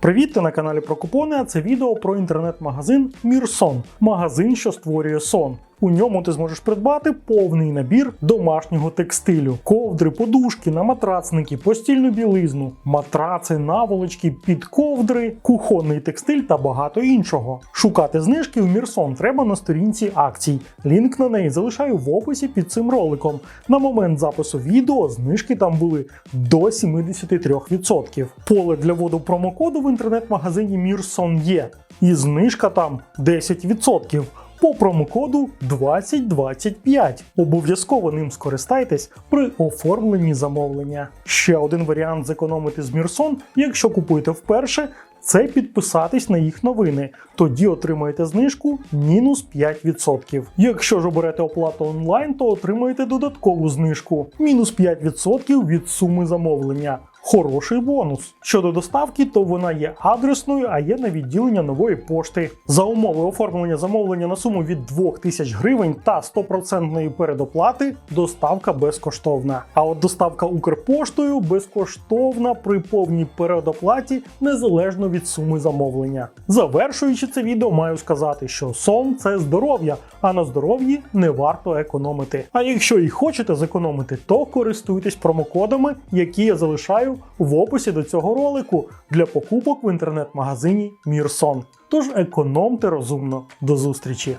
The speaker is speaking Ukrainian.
Привіт, ти на каналі про купони. а Це відео про інтернет-магазин Мірсон, магазин, що створює сон. У ньому ти зможеш придбати повний набір домашнього текстилю: ковдри, подушки, наматрацники, постільну білизну, матраци, наволочки, підковдри, кухонний текстиль та багато іншого. Шукати знижки в Мірсон треба на сторінці акцій. Лінк на неї залишаю в описі під цим роликом. На момент запису відео знижки там були до 73%. Поле для вводу промокоду в інтернет-магазині Мірсон є. І знижка там 10% по промокоду 2025. Обов'язково ним скористайтесь при оформленні замовлення. Ще один варіант зекономити з Мірсон, якщо купуєте вперше. Це підписатись на їх новини, тоді отримаєте знижку мінус 5%. Якщо ж оберете оплату онлайн, то отримаєте додаткову знижку мінус 5% від суми замовлення. Хороший бонус. Щодо доставки, то вона є адресною, а є на відділення нової пошти. За умови оформлення замовлення на суму від 2000 гривень та 100% передоплати доставка безкоштовна. А от доставка Укрпоштою безкоштовна при повній передоплаті незалежно від суми замовлення. Завершуючи це відео, маю сказати, що сон це здоров'я, а на здоров'ї не варто економити. А якщо і хочете зекономити, то користуйтесь промокодами, які я залишаю в описі до цього ролику для покупок в інтернет-магазині Мірсон. Тож економте розумно. До зустрічі!